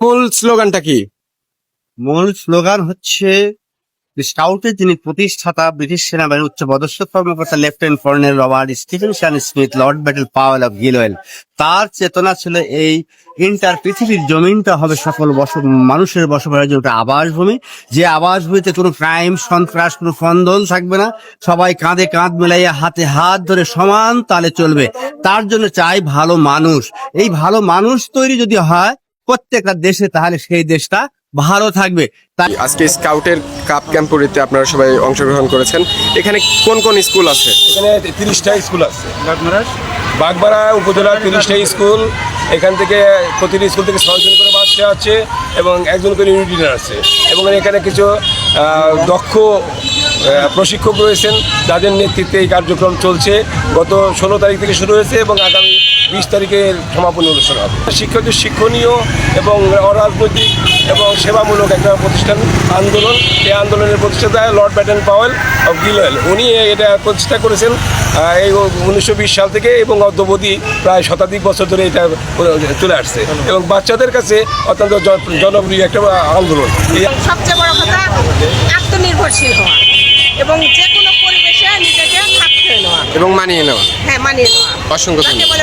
মূল স্লোগানটা কি? মূল স্লোগান হচ্ছে স্কাউটের যিনি প্রতিষ্ঠাতা, ব্রিটিশ সেনাবাহিনীর উচ্চ পদস্থ কর্মকর্তা, lieutenant colonel Robert Stephenson Smyth, lord Baden Powell of Gilwell তার চেতনা ছিল এই ইন্টার পৃথিবীর জমিনটা হবে সকল বস, মানুষের বসবাসের জন্য আবাসভূমি। যে আবাসভূমিতে কোনো ক্রাইম, সন্ত্রাস, কোনো ফন্দল থাকবে না। সবাই কাঁধে কাঁধ মিলাইয়া হাতে হাত ধরে সমান তালে চলবে। তার জন্য চাই ভালো মানুষ। এই ভালো মানুষ তৈরি যদি হয় প্রত্যেকটা দেশে তাহলে সেই দেশটা ভালো থাকবে। তাই আজকে স্কাউটের কাপ ক্যাম্পুরিতে আপনারা সবাই অংশগ্রহণ করেছেন। এখানে কোন কোন স্কুল আছে? এখানে তিরিশটা স্কুল আছে। বাগবাড়া উপজেলার তিরিশটা স্কুল। এখান থেকে প্রতিটি স্কুল থেকে ছয়জন করে বাচ্চা আছে এবং একজন করে ইউনিট আছে। এবং এখানে কিছু আহ, দক্ষ প্রশিক্ষক রয়েছেন যাদের নেতৃত্বে এই কার্যক্রম চলছে। গত ষোলো তারিখ থেকে শুরু হয়েছে এবং আগামী বিশ তারিখে সমাপনী অনুষ্ঠান হবে। শিক্ষকদের শিক্ষণীয় এবং অরাজনৈতিক এবং সেবামূলক একটা প্রতিষ্ঠান আন্দোলন। এই আন্দোলনের প্রতিষ্ঠাতা lord Baden Powell of Gilwell. উনি এটা প্রতিষ্ঠা করেছেন এই উনিশশো বিশ সাল থেকে এবং অদ্যবধি প্রায় শতাধিক বছর ধরে এটা চলে আসছে। এবং বাচ্চাদের কাছে অত্যন্ত জন- জনপ্রিয় একটা আন্দোলন। সবচেয়ে বড় কথা, আত্মনির্ভরশীল হওয়া এবং যে কোনো পরিবেশে নিজেকে খাপ খেয়ে নেওয়া এবং মানিয়ে নেওয়া। হ্যাঁ মানিয়ে নেওয়া। অসংখ্য ধন্যবাদ।